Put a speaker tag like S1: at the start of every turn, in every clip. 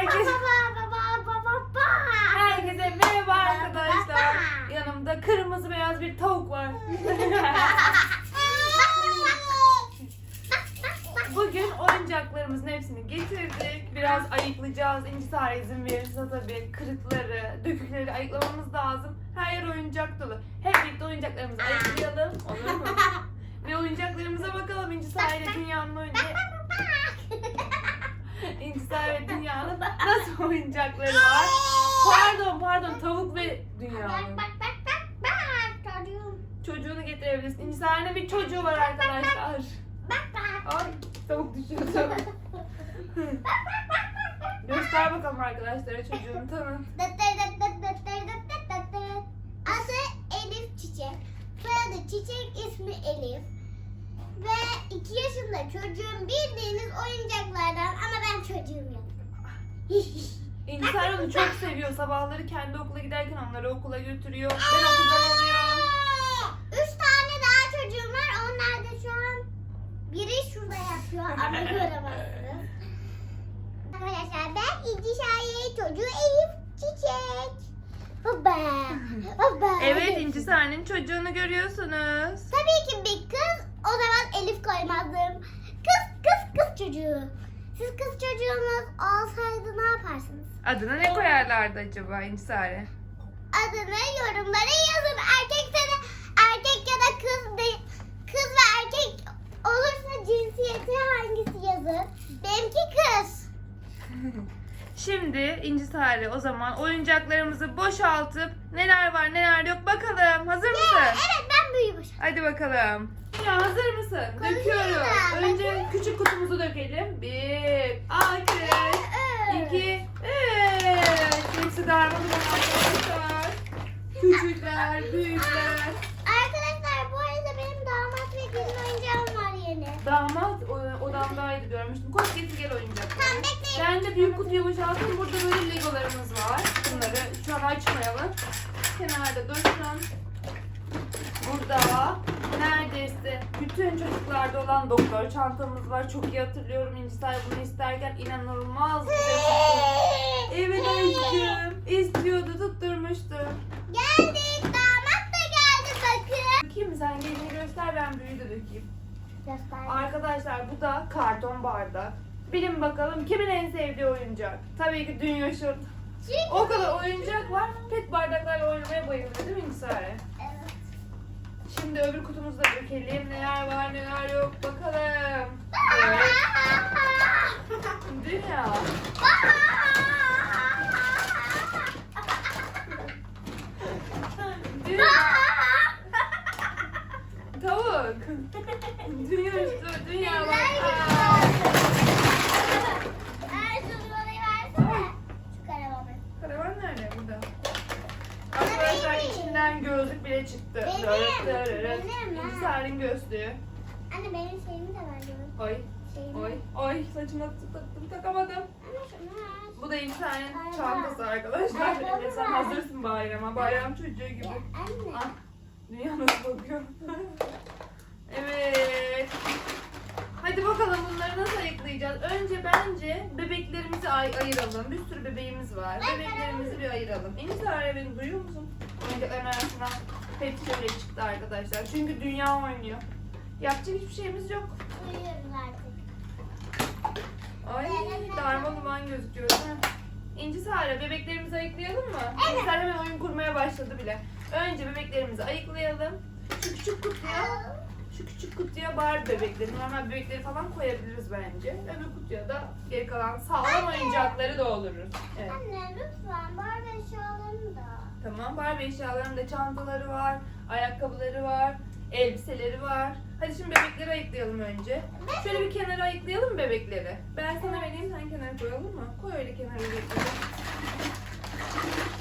S1: Herkes,
S2: Baba baba baba baba.
S1: herkese merhaba arkadaşlar. Yanımda kırmızı beyaz bir tavuk var. Bugün oyuncaklarımızın hepsini getirdik. Biraz ayıklayacağız. İnci Sare izin verirse tabii kırıkları, dökükleri ayıklamamız lazım. Her yer oyuncak dolu. Hep birlikte oyuncaklarımızı ayıklayalım. Olur mu? Ve oyuncaklarımıza bakalım. İnci Sare ile dünyanın oyuncağı. İnci Sare ve dünyanın nasıl oyuncakları var? Pardon pardon tavuk ve dünyanın.
S2: bak bak bak bak çocuğum.
S1: Çocuğunu getirebilirsin. İnci Sare'nin bir çocuğu var arkadaşlar.
S2: Bak bak.
S1: Ay tavuk düşüyordu. Göster bakalım arkadaşlara çocuğunu tanın.
S2: Adı Elif Çiçek. Soyadı Çiçek ismi Elif. Ve iki yaşında çocuğum bildiğiniz oyuncaklardan ama ben çocuğum yok.
S1: İnci Sare onu çok seviyor. Sabahları kendi okula giderken onları okula götürüyor. Ben okuldan alıyorum.
S2: Üç tane daha çocuğum var. Onlar da şu an biri şurada yatıyor ama göremezsiniz. Arkadaşlar ben İnci Şahiye çocuğu Elif Çiçek. Baba. Baba.
S1: Evet İnci Sare'nin çocuğunu görüyorsunuz.
S2: Tabii ki bir kız o zaman Elif koymazdım. Kız kız kız çocuğu. Siz kız çocuğunuz olsaydı ne yaparsınız?
S1: Adına ne koyarlardı acaba İnci Sare?
S2: Adını yorumlara yazın. Erkekse de erkek ya da kız de, kız ve erkek olursa cinsiyeti hangisi yazın? Benimki kız.
S1: Şimdi İnci Sare o zaman oyuncaklarımızı boşaltıp neler var neler yok bakalım. Hazır mısın?
S2: Evet ben büyümüş.
S1: Hadi bakalım. Ya hazır mısın? Döküyoruz.
S2: Koyuyorum.
S1: Önce küçük kutumuzu dökelim. Bir, alkış. İki, üç. Hepsi darmalı arkadaşlar. Küçükler, büyükler.
S2: Arkadaşlar bu arada benim damat ve gelin oyuncağım var yeni.
S1: Damat o- odamdaydı görmüştüm. Koş getir gel oyuncakları.
S2: Tamam bekleyin.
S1: Ben de büyük kutuyu boşalttım. Burada böyle legolarımız var. Bunları şu an açmayalım. Kenarda dursun. Neredeyse bütün çocuklarda olan doktor çantamız var. Çok iyi hatırlıyorum. İncisay bunu isterken inanılmaz bir şey. Evet aşkım. İstiyordu, tutturmuştu.
S2: Geldik damat da geldi bakın.
S1: Dökeyim? Sen gelini göster ben büyüğü de dökeyim.
S2: Göster.
S1: Arkadaşlar bu da karton bardak. Bilin bakalım kimin en sevdiği oyuncak? Tabii ki Dünyaş'ın.
S2: Çünkü
S1: O kadar oyuncak var. Pet bardaklarla oynamaya bayılıyor değil mi İnsare? Şimdi öbür kutumuzu da dökelim. Neler var neler yok bakalım. Evet. Dünya. Dünya. Tavuk. Dünya üstü. Dünya bak. Aa.
S2: Ay, şunu bana versene. Şu karavanı.
S1: Karavan nerede? Burada. Arkadaşlar içinden gözlük bile çıktı.
S2: Benim,
S1: Dört dört.
S2: benim ha.
S1: İnsanın gözlüğü.
S2: Anne benim şeyimi de ver diyorum.
S1: Oy. Oy. Oy. Saçıma taktım takamadım. Bu da
S2: Bayram.
S1: çantası arkadaşlar. Evet, sen hazırsın bayrama. Bayram çocuğu gibi. Ah, dünya nasıl bakıyor? evet. Hadi bakalım bunları nasıl ayıklayacağız? Önce bence bebeklerimizi ay- ayıralım. Bir sürü bebeğimiz var. Bebeklerimizi bir ayıralım. İnizare beni duyuyor musun? Oyuncakların arasına hepsi şöyle çıktı arkadaşlar. Çünkü dünya oynuyor. Yapacak hiçbir şeyimiz yok.
S2: Uyuyoruz artık.
S1: Ay darma duman gözüküyor. İnci Sare bebeklerimizi ayıklayalım mı?
S2: Evet.
S1: İnci hemen oyun kurmaya başladı bile. Önce bebeklerimizi ayıklayalım. Şu küçük kutuya, şu küçük kutuya Barbie bebekleri, normal bebekleri falan koyabiliriz bence. Öbür kutuya da geri kalan sağlam oyuncakları doldururuz. Evet.
S2: Anne lütfen bari eşyalarını da.
S1: Tamam Barbie eşyalarının da çantaları var, ayakkabıları var, elbiseleri var. Hadi şimdi bebekleri ayıklayalım önce. Şöyle bir kenara ayıklayalım mı bebekleri? Ben sana vereyim sen kenara koy olur mu? Koy öyle kenara bebekleri.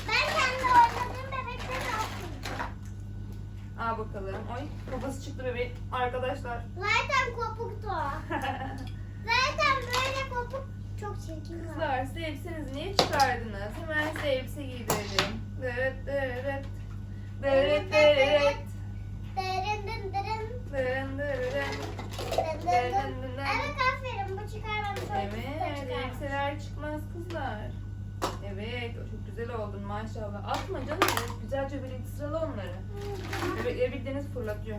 S2: Ben kendi oynadığım bebekleri okuyacağım.
S1: Al bakalım. Oy kafası çıktı bebeğin. Arkadaşlar.
S2: Zaten kopuktu. Zaten böyle kopuk çok çirkin var.
S1: Kızlar size elbisenizi niye çıkardınız? Hemen size elbise giydirelim. Evet evet. Evet evet.
S2: Dırın Evet aferin bu çıkarmam çok
S1: Evet, elbiseler çıkmaz kızlar. Evet, çok güzel oldun maşallah. Atma canım, güzelce birlikte sırala onları. Bebekleri bildiğiniz fırlatıyor.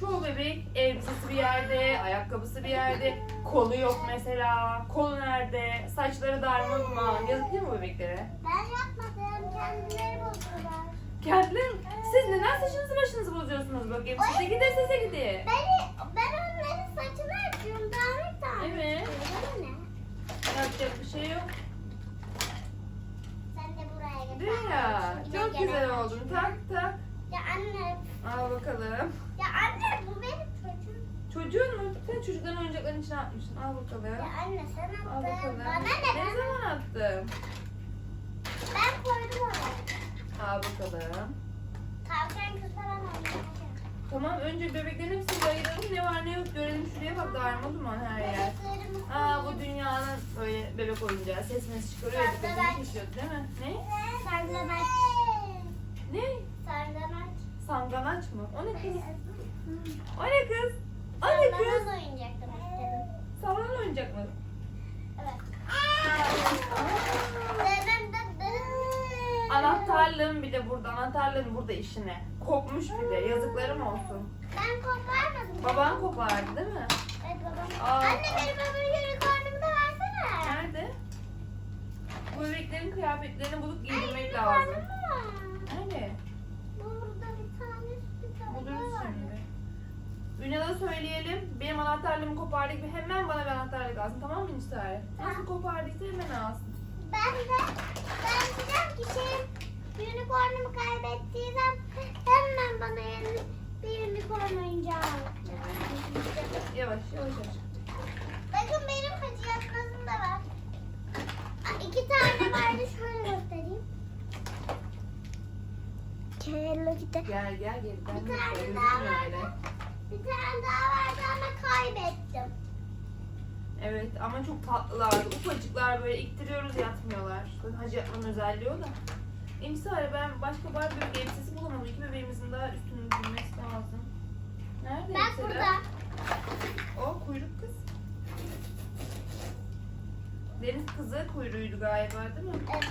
S1: Çoğu bebek elbisesi bir yerde, ayakkabısı bir yerde, kolu yok mesela. Kolu nerede? Saçları darma Yazık değil mi bebeklere?
S2: Ben yapmadım kendileri bozdular.
S1: Kendileri Siz neden saçınızı başınızı bozuyorsunuz bakayım? Size gide size gide.
S2: Ben, ben onların saçını açıyorum daha bir tane.
S1: Evet.
S2: Ne?
S1: Yapacak bir şey yok.
S2: Sen de buraya gel.
S1: Değil ya? Çok güzel oldun. Tak tak.
S2: Ya anne.
S1: Al bakalım.
S2: Ya anne bu benim çocuğum.
S1: Çocuğun mu? Sen çocukların oyuncaklarının içine atmışsın. Al bakalım.
S2: Ya anne sen
S1: Al
S2: attın.
S1: bakalım.
S2: Bana ne?
S1: Ne zaman attım?
S2: ben koydum.
S1: Al bakalım.
S2: Tavşan kız falan oynayacak.
S1: Tamam önce bebeklerin hepsini ayıralım. Ne var ne yok görelim. Şuraya bak darma duman her yer. Aa bu dünyanın böyle bebek oyuncağı. Ses mes çıkarıyor. Çekiyordu değil mi? Ne?
S2: Sarganaç.
S1: Ne?
S2: Sarganaç.
S1: Sanganaç mı? O ne kız? O ne kız? O ne kız?
S2: Sarganaç oyuncak demek istedim.
S1: Oyuncak mı?
S2: Evet.
S1: Aa.
S2: Dedim dedim.
S1: Anahtarlığım bir de burada. Anahtarlığım burada işine. Kopmuş bir de. Yazıklarım olsun.
S2: Ben koparmadım.
S1: Baban kopardı değil mi?
S2: Evet babam.
S1: Aa.
S2: Anne benim öbür unicornumu da versene.
S1: Nerede? Bu bebeklerin kıyafetlerini bulup giydirmek
S2: Ay,
S1: lazım. Nerede?
S2: Burada bir tane bir tane
S1: Buluruz
S2: var.
S1: şimdi. Ünal'a söyleyelim. Benim anahtarlığımı kopardı gibi hemen bana bir anahtarlık alsın. Tamam mı İnşallah? Nasıl kopardıysa hemen alsın.
S2: Ben de ben diyeceğim ki şey unicornumu kaybettiysem hemen bana yeni bir unicorn oyuncağı al.
S1: Yavaş yavaş yavaş.
S2: Bakın benim hacı yazmasım da var. Aa, İki tane vardı şöyle göstereyim. Hello Kitty.
S1: Gel gel gel. Ben
S2: Bir
S1: de
S2: tane daha
S1: öyle.
S2: vardı. Bir tane daha vardı ama kaybettim.
S1: Evet ama çok tatlılardı. Ufacıklar böyle ittiriyoruz yatmıyorlar. Hacı yapmanın özelliği o da. İmsal ben başka barbie bebek elbisesi bulamadım. İki bebeğimizin daha üstünü bilmesi lazım. Nerede
S2: Bak
S1: elbiseler?
S2: burada.
S1: O kuyruk kız. Deniz kızı kuyruğuydu galiba değil mi?
S2: Evet,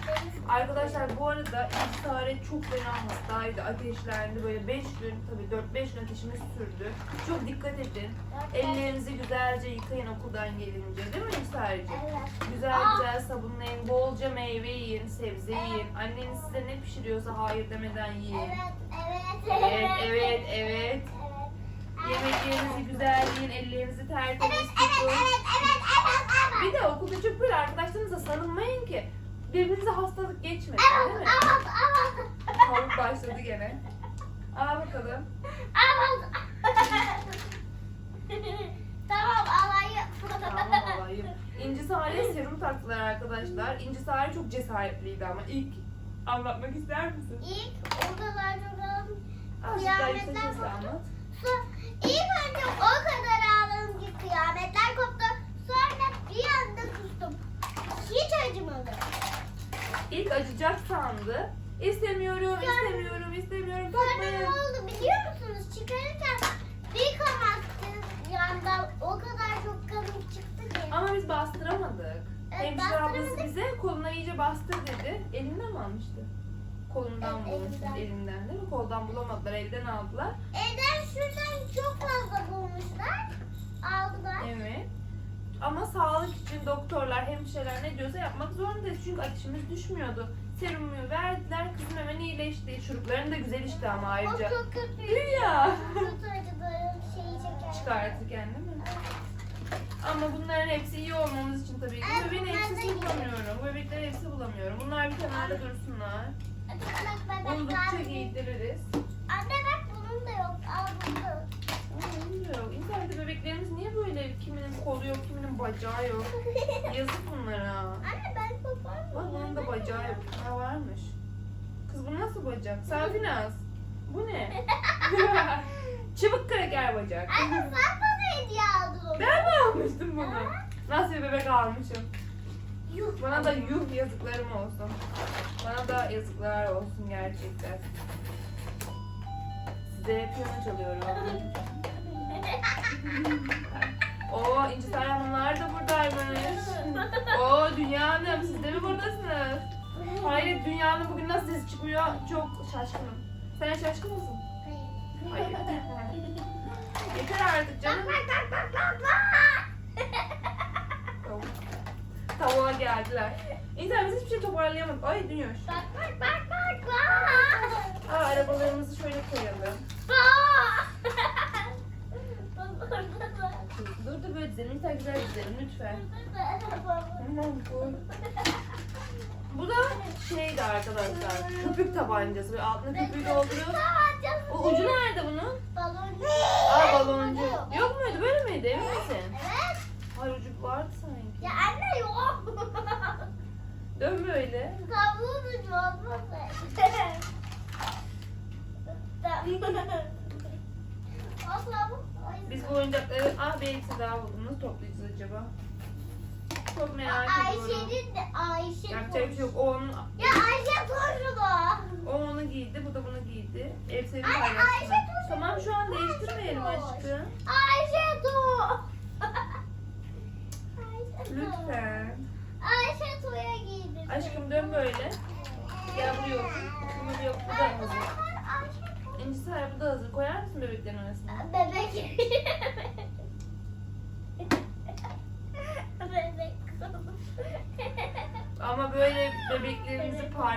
S1: Arkadaşlar bu arada İstihare çok fena hastaydı. Ateşlendi böyle 5 gün tabii 4-5 gün ateşimiz sürdü. Çok dikkat edin. Ellerinizi güzelce yıkayın okuldan gelince değil mi İstihare'ciğim?
S2: Evet.
S1: Güzel
S2: Aa.
S1: güzel sabunlayın, bolca meyve yiyin, sebze yiyin. Anneniz size ne pişiriyorsa hayır demeden yiyin.
S2: Evet, evet,
S1: Evet, evet, evet. Yemeklerinizi güzel yiyin, ellerinizi
S2: Evet,
S1: tertemiz
S2: evet,
S1: tutun.
S2: evet, evet, evet,
S1: Bir de okulda çok böyle arkadaşlarınıza sarılmayın ki birbirinize hastalık geçmesin değil mi? Tavuk başladı gene. Al bakalım.
S2: Tamam alayım.
S1: Tamam alayım. İnci Sare serum taktılar arkadaşlar. İnci Sare çok cesaretliydi ama ilk anlatmak ister misin?
S2: İlk odalar çok
S1: Azıcık daha
S2: Kıyametler koptu.
S1: anlat.
S2: İlk önce o kadar ağladım ki kıyametler koptu. Sonra bir anda kustum. Hiç acımadı.
S1: İlk acıyacak sandı. İstemiyorum, istemiyorum, istemiyorum.
S2: Sonra ne oldu biliyor musunuz? Çıkarırken bir kan aktı yandan. O kadar çok kanım çıktı ki.
S1: Ama biz bastıramadık.
S2: Evet,
S1: Hemşire ablası
S2: bastıramadık.
S1: bize koluna iyice bastır dedi. Elinden mi almıştı? Kolundan bulmuştu,
S2: elinden.
S1: değil mi? Koldan bulamadılar, elden aldılar.
S2: Evden şuradan çok fazla bulmuşlar. Aldılar.
S1: Evet. Ama sağlık için doktorlar, hemşireler ne diyorsa yapmak zorundayız. Çünkü ateşimiz düşmüyordu. Serumu verdiler, kızım hemen iyileşti. Çocukların da güzel işte ama
S2: O
S1: ayrıca.
S2: çok kötü. Çok kötü böyle şeyi çeker.
S1: Çıkartırken değil mi? Ama bunların hepsi iyi olmamız için tabii ki.
S2: Evet,
S1: Bebeğin hepsini bulamıyorum. Bebekler hepsi bulamıyorum. Bunlar bir kenarda dursunlar. Buldukça
S2: var.
S1: giydiririz.
S2: Anne bak bunun da yok. Al bunu.
S1: Ama bilmiyorum. İnternette bebeklerimiz niye böyle? Kiminin kolu yok, kiminin bacağı yok. Yazık bunlara.
S2: Anne ben koparmıyorum.
S1: Bak bunun da bacağı yok. Ha varmış. Kız bu nasıl bacak? Safinaz. Bu ne? Çıbık kraker bacak.
S2: Anne sen bana hediye aldın onu.
S1: Ben mi almıştım bunu? Nasıl bir bebek almışım?
S2: Yuh.
S1: Bana da yuh yazıklarım olsun. Bana da yazıklar olsun gerçekten. size piyano çalıyorum. Oo İnci Hanımlar da buradaymış. Oo Dünya Hanım siz de mi buradasınız? Hayır Dünya Hanım bugün nasıl ses çıkmıyor? Çok şaşkınım. Sen şaşkın mısın? Hayır. Yeter artık canım. Tamam. Tavuğa geldiler. Biz hiçbir şey toparlayamadık. Ay Dünya. Aa, arabalarımızı şöyle koyalım. Dur dur böyle dizelim. Lütfen güzel dizelim lütfen. Bu da şeydi arkadaşlar. Köpük tabancası. Böyle altına köpüğü dolduruyoruz. O ucu nerede bunun? Aa baloncu. Yok muydu? Böyle miydi? Emin misin?
S2: Evet.
S1: Hayır ucu vardı.
S2: Ya anne yok.
S1: Dön böyle.
S2: Tavuğun ucu olmasın. Asla bu.
S1: Biz bu oyuncakları... Ah elbise daha buldum. Nasıl toplayacağız acaba? Çok merak ediyorum.
S2: Ayşe'nin de Ayşe.
S1: Yapacak bir şey yok. O onun,
S2: Ya Ayşe torunu.
S1: o onu giydi, bu da bunu giydi. Elbiseyi
S2: Anne,
S1: paylaştılar.
S2: Ayşe dur.
S1: Tamam şu an değiştirmeyelim
S2: Dur.
S1: aşkım.
S2: Ayşe dur. Ayşe dur.
S1: Lütfen.
S2: Ayşe Tuğ'a giydim.
S1: Aşkım dön böyle. Gel buraya otur. Bunu yok, bu da hazır.
S2: Ayşe
S1: İnci Sare bu da hazır. Koyar mısın bebeklerin arasına?
S2: Bebek. Bebek.
S1: Ama böyle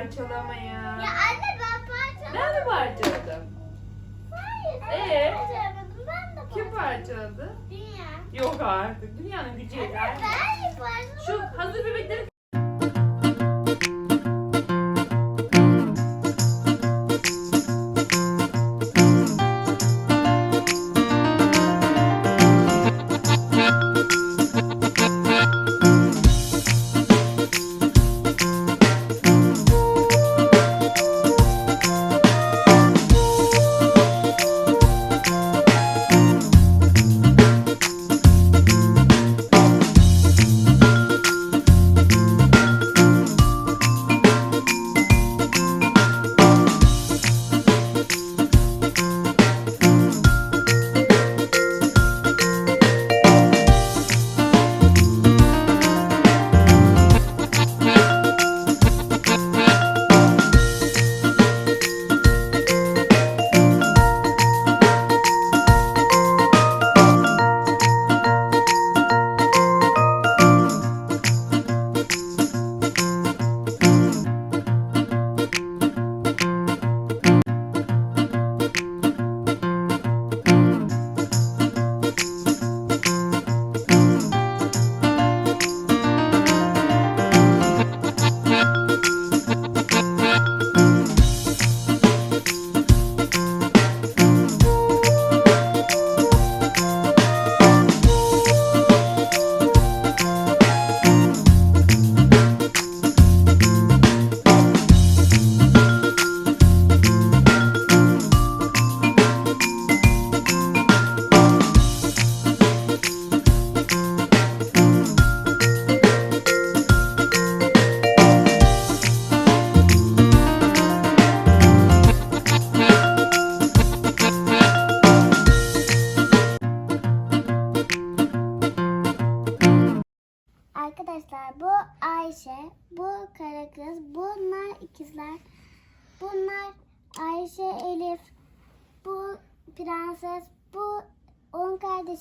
S1: parçalamayın.
S2: Ya anne ben parçaladım.
S1: Ben mi parçaladım?
S2: Hayır.
S1: Ee?
S2: Ben parçalamadım. Ben de
S1: Kim parçaladı?
S2: Dünya.
S1: Yok artık. Dünyanın gücü yeter.
S2: Ben parçaladım.
S1: Şu hazır bebekleri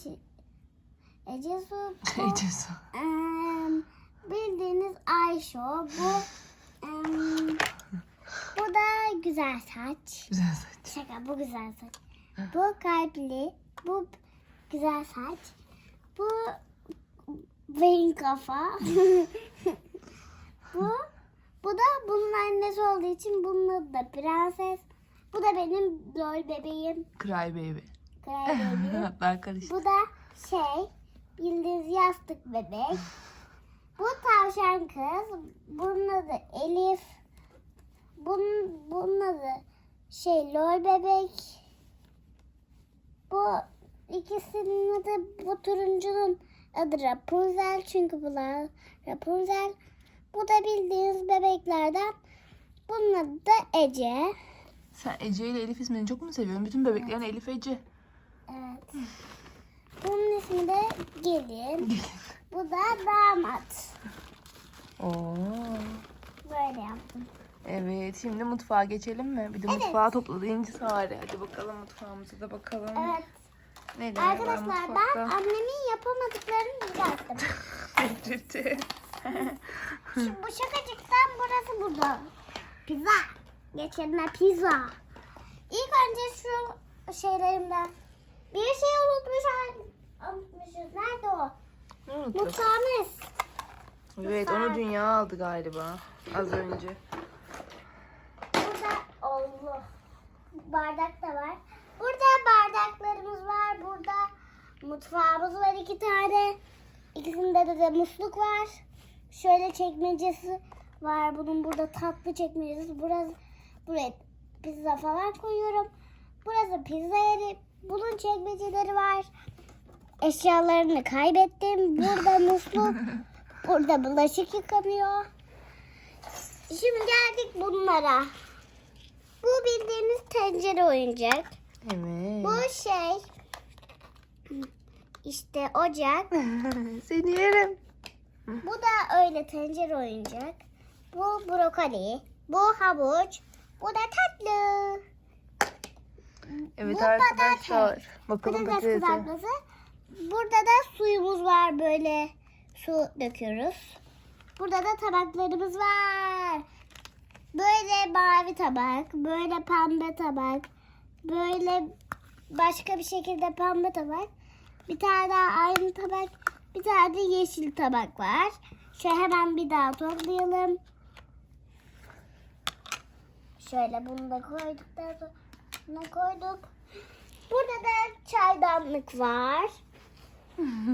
S2: kardeşi Ece Su, bu
S3: Ecesu.
S2: em, bildiğiniz Ayşe, bu em, bu da güzel saç.
S3: Güzel saç.
S2: Şaka bu güzel saç. Bu kalpli. Bu güzel saç. Bu beyin kafa. bu bu da bunun annesi olduğu için bunun adı da prenses. Bu da benim lol bebeğim.
S3: Cry baby. Ben karıştım.
S2: Bu da şey bildiğiniz yastık bebek. Bu tavşan kız. Bunun adı Elif. Bunun, bunun adı şey lol bebek. Bu ikisinin adı bu turuncunun adı Rapunzel çünkü bunlar Rapunzel. Bu da bildiğiniz bebeklerden. Bunun adı da Ece.
S1: Sen Ece ile Elif ismini çok mu seviyorsun? Bütün bebeklerin Elif Ece.
S2: Evet. Bunun ismi de gelin. Bu da damat.
S1: Oo.
S2: Böyle yaptım.
S1: Evet şimdi mutfağa geçelim mi? Bir de
S2: Evet.
S1: mutfağı topladı İnci Sare. Hadi bakalım mutfağımıza da bakalım.
S2: Evet.
S1: Neler var
S2: Arkadaşlar ben
S1: mutfakta?
S2: annemin yapamadıklarını düzelttim.
S1: Ciddi.
S2: Şu bu şakacıktan burası burada. Pizza. Geçelim pizza. İlk önce şu şeylerimden bir şey unutmuş unutmuşuz. Nerede o?
S1: Ne unuttuk?
S2: Mutfağımız.
S1: Evet onu dünya aldı galiba az önce.
S2: Burada Allah. Bardak da var. Burada bardaklarımız var. Burada mutfağımız var iki tane. İkisinde de, de musluk var. Şöyle çekmecesi var. Bunun burada tatlı çekmecesi. Burası buraya pizza falan koyuyorum. Burası pizza yeri. Bunun çekmeceleri var. Eşyalarını kaybettim. Burada musluk. Burada bulaşık yıkanıyor. Şimdi geldik bunlara. Bu bildiğiniz tencere oyuncak.
S1: Evet.
S2: Bu şey işte ocak.
S1: Seni yerim.
S2: Bu da öyle tencere oyuncak. Bu brokoli. Bu havuç. Bu da tatlı.
S1: Evet
S2: Bu
S1: arkadaşlar. Bakalım
S2: Patates kızartması. Burada da suyumuz var böyle su döküyoruz. Burada da tabaklarımız var. Böyle mavi tabak, böyle pembe tabak, böyle başka bir şekilde pembe tabak. Bir tane daha aynı tabak, bir tane de yeşil tabak var. Şöyle hemen bir daha toplayalım. Şöyle bunu da koyduktan sonra bunu koyduk. Burada da çaydanlık var.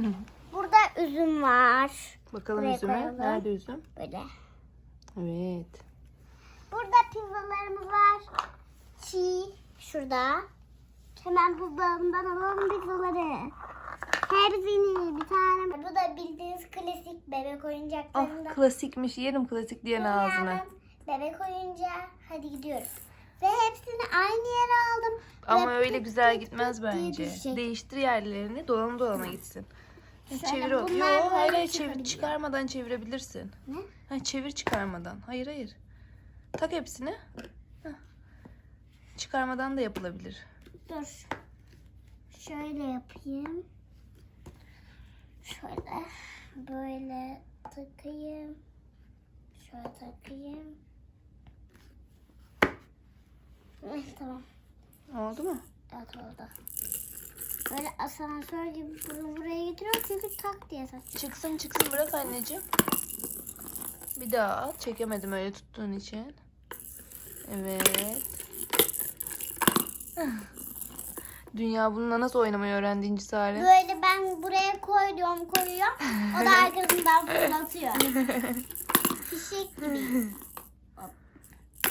S2: Burada üzüm var.
S1: Bakalım
S2: Buraya
S1: üzüme.
S2: koyalım.
S1: Nerede üzüm?
S2: Böyle.
S1: Evet.
S2: Burada pizzalarımız var. Çiğ şurada. Hemen buzdolabından alalım pizzaları. Hepsini bir tane. Bu da bildiğiniz klasik bebek oyuncaklarından.
S1: Ah klasikmiş. Yerim klasik diyen ağzına.
S2: Dünyanın Bebek oyuncağı. Hadi gidiyoruz. Ve hepsini aynı yere aldım.
S1: Ama
S2: Ve
S1: öyle
S2: pıt
S1: güzel
S2: pıt
S1: gitmez
S2: pıt diye
S1: bence.
S2: düşecek.
S1: Değiştir yerlerini. Dolana dolana gitsin. Ha,
S2: Şöyle
S1: Çevir o.
S2: bunlar
S1: Yo,
S2: böyle
S1: hayır hayır çevir,
S2: çıkabiliyor.
S1: çıkarmadan çevirebilirsin.
S2: Ne?
S1: Ha, çevir çıkarmadan. Hayır hayır. Tak hepsini. Hah. Çıkarmadan da yapılabilir.
S2: Dur. Şöyle yapayım. Şöyle. Böyle takayım. Şöyle takayım. Tamam.
S1: Oldu mu?
S2: Evet oldu. Böyle asansör gibi bunu buraya getiriyorum çünkü tak diye tak.
S1: Çıksın çıksın bırak anneciğim. Bir daha at. Çekemedim öyle tuttuğun için. Evet. Dünya bununla nasıl oynamayı öğrendi İnci Sare?
S2: Böyle ben buraya koyuyorum koyuyorum. O da arkasından fırlatıyor. Fişek gibi.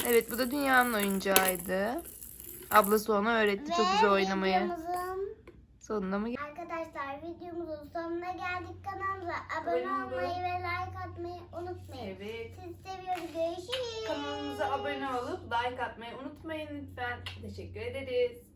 S1: Evet bu da dünyanın oyuncağıydı. Ablası ona öğretti çok güzel oynamayı.
S2: videomuzun
S1: Sonuna mı
S2: Arkadaşlar videomuzun sonuna geldik. Kanalımıza abone olmayı ve like atmayı unutmayın.
S1: Evet.
S2: Sizi seviyoruz. Görüşürüz.
S1: Kanalımıza abone olup like atmayı unutmayın lütfen. Teşekkür ederiz.